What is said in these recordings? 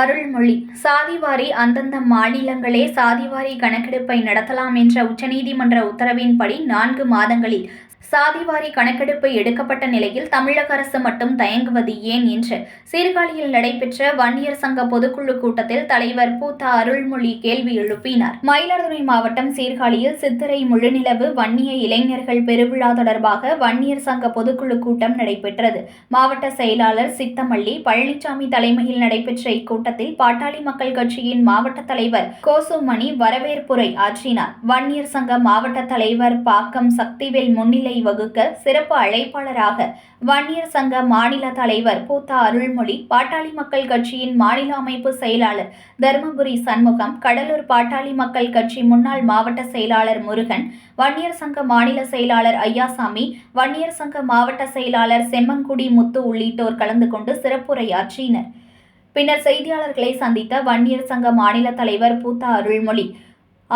அருள்மொழி. சாதிவாரி அந்தந்த மாநிலங்களே சாதிவாரி கணக்கெடுப்பை நடத்தலாம் என்ற உச்சநீதிமன்ற உத்தரவின்படி நான்கு மாதங்களில் சாதிவாரி கணக்கெடுப்பு எடுக்கப்பட்ட நிலையில் தமிழக அரசு மட்டும் தயங்குவது ஏன் என்று சீர்காழியில் நடைபெற்ற வன்னியர் சங்க பொதுக்குழு கூட்டத்தில் தலைவர் பூத்தா அருள்மொழி கேள்வி எழுப்பினார். மயிலாடுதுறை மாவட்டம் சீர்காழியில் சித்திரை முழுநிலவு வன்னிய இளைஞர்கள் பெருவிழா தொடர்பாக வன்னியர் சங்க பொதுக்குழு கூட்டம் நடைபெற்றது. மாவட்ட செயலாளர் சித்தமல்லி பழனிசாமி தலைமையில் நடைபெற்ற இக்கூட்டத்தில் பாட்டாளி மக்கள் கட்சியின் மாவட்ட தலைவர் கோசுமணி வரவேற்புரை ஆற்றினார். வன்னியர் சங்க மாவட்ட தலைவர் பாக்கம் சக்திவேல் முன்னிலை வகுக்க சிறப்பு அழைப்பாளராக வன்னியர் சங்க மாநில தலைவர் பூத்தா அருள்மொழி பாட்டாளி மக்கள் கட்சியின் மாநில அமைப்பு செயலாளர் தருமபுரி சண்முகம் கடலூர் பாட்டாளி மக்கள் கட்சி முன்னாள் மாவட்ட செயலாளர் முருகன் வன்னியர் சங்க மாநில செயலாளர் ஐயாசாமி வன்னியர் சங்க மாவட்ட செயலாளர் செம்மங்குடி முத்து உள்ளிட்டோர் கலந்து கொண்டு சிறப்புரையாற்றினர். பின்னர் செய்தியாளர்களை சந்தித்த வன்னியர் சங்க மாநில தலைவர் பூத்தா அருள்மொழி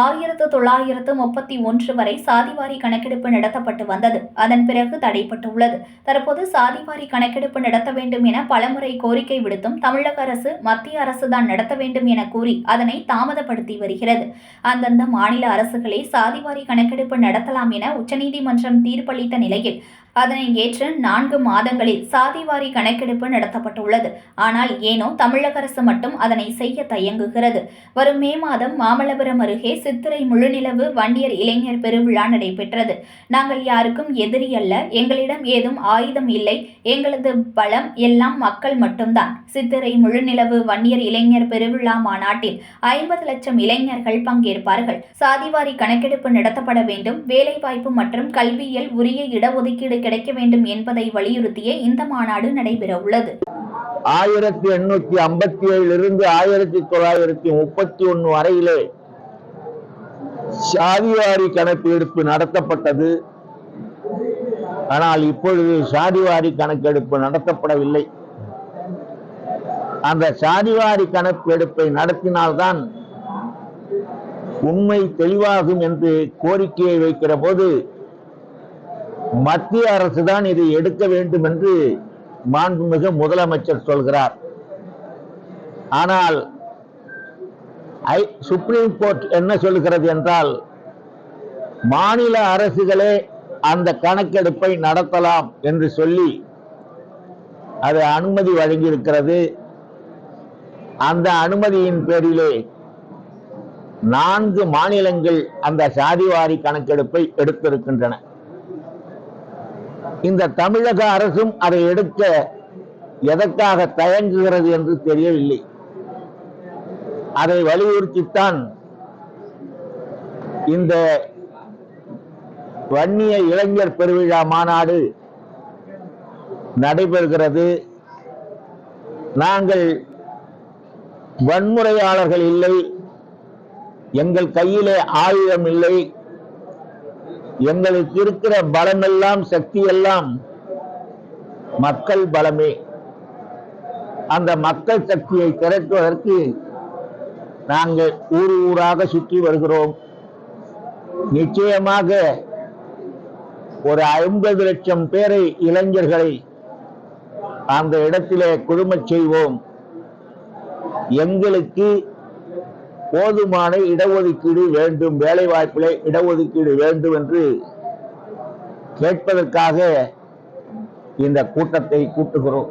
ஆயிரத்து தொள்ளாயிரத்து முப்பத்தி ஒன்று வரை சாதிவாரி கணக்கெடுப்பு நடத்தப்பட்டு வந்தது. அதன் பிறகு தடைப்பட்டுள்ளது. தற்போது சாதிவாரி கணக்கெடுப்பு நடத்த வேண்டும் என பலமுறை கோரிக்கை விடுத்தும் தமிழக அரசு மத்திய அரசு தான் நடத்த வேண்டும் என கூறி அதனை தாமதப்படுத்தி வருகிறது. அந்தந்த மாநில அரசுகளே சாதிவாரி கணக்கெடுப்பு நடத்தலாம் என உச்சநீதிமன்றம் தீர்ப்பளித்த நிலையில் அதனை ஏற்று நான்கு மாதங்களில் சாதிவாரி கணக்கெடுப்பு நடத்தப்பட்டுள்ளது. ஆனால் ஏனோ தமிழக அரசு மட்டும் அதனை செய்ய தயங்குகிறது. வரும் மே மாதம் மாமல்லபுரம் அருகே சித்திரை முழுநிலவு வன்னியர் இளைஞர் பெருவிழா நடைபெற்றது. நாங்கள் யாருக்கும் எதிரி அல்ல. எங்களிடம் ஏதும் ஆயுதம் இல்லை. எங்களது பலம் எல்லாம் மக்கள் மட்டும்தான். சித்திரை முழுநிலவு வன்னியர் இளைஞர் பெருவிழா மாநாட்டில் ஐம்பது லட்சம் இளைஞர்கள் பங்கேற்பார்கள். சாதிவாரி கணக்கெடுப்பு நடத்தப்பட வேண்டும். வேலைவாய்ப்பு மற்றும் கல்வியில் உரிய இடஒதுக்கீடு கிடைக்க வேண்டும் என்பதை வலியுறுத்திய இந்த மாநாடு நடைபெறவுள்ளது. ஆயிரத்தி எண்ணூத்தி ஐம்பத்தி ஏழிலிருந்து ஆயிரத்தி தொள்ளாயிரத்தி முப்பத்தி ஒன்னு வரையிலே சாதிவாரி கணக்கெடுப்பு நடத்தப்பட்டது. ஆனால் இப்பொழுது சாதிவாரி கணக்கெடுப்பு நடத்தப்படவில்லை. அந்த சாதிவாரி கணக்கெடுப்பை நடத்தினால்தான் உண்மை தெளிவாகும் என்று கோரிக்கையை வைக்கிற போது மத்திய அரசு தான் இதை எடுக்க வேண்டும் என்று மாண்புமிகு முதலமைச்சர் சொல்கிறார். ஆனால் ஐ- சுப்ரீம் கோர்ட் என்ன சொல்கிறது என்றால் மாநில அரசுகளே அந்த கணக்கெடுப்பை நடத்தலாம் என்று சொல்லி அது அனுமதி வழங்கியிருக்கிறது. அந்த அனுமதியின் பேரிலே நான்கு மாநிலங்கள் அந்த சாதிவாரி கணக்கெடுப்பை எடுத்திருக்கின்றன. இந்த தமிழக அரசும் அதை எடுக்க எதற்காக தயங்குகிறது என்று தெரியவில்லை. அதை வலியுறுத்தித்தான் இந்த வன்னிய இளைஞர் பெருவிழா மாநாடு நடைபெறுகிறது. நாங்கள் வன்முறையாளர்கள் இல்லை எங்கள் கையிலே ஆயுதம் இல்லை. எங்களுக்கு இருக்கிற பலமெல்லாம் சக்தி எல்லாம் மக்கள் பலமே. அந்த மக்கள் சக்தியை திரட்டுவதற்கு நாங்கள் ஊர் ஊராக சுற்றி வருகிறோம். நிச்சயமாக ஒரு ஐம்பது லட்சம் பேரை இளைஞர்களை அந்த இடத்திலே குழுமச் செய்வோம். எங்களுக்கு போதுமான இடஒதுக்கீடு வேண்டும் வேலை வாய்ப்பிலே இடஒதுக்கீடு வேண்டும் என்று கேட்பதற்காக இந்த கூட்டத்தை கூட்டுகிறோம்.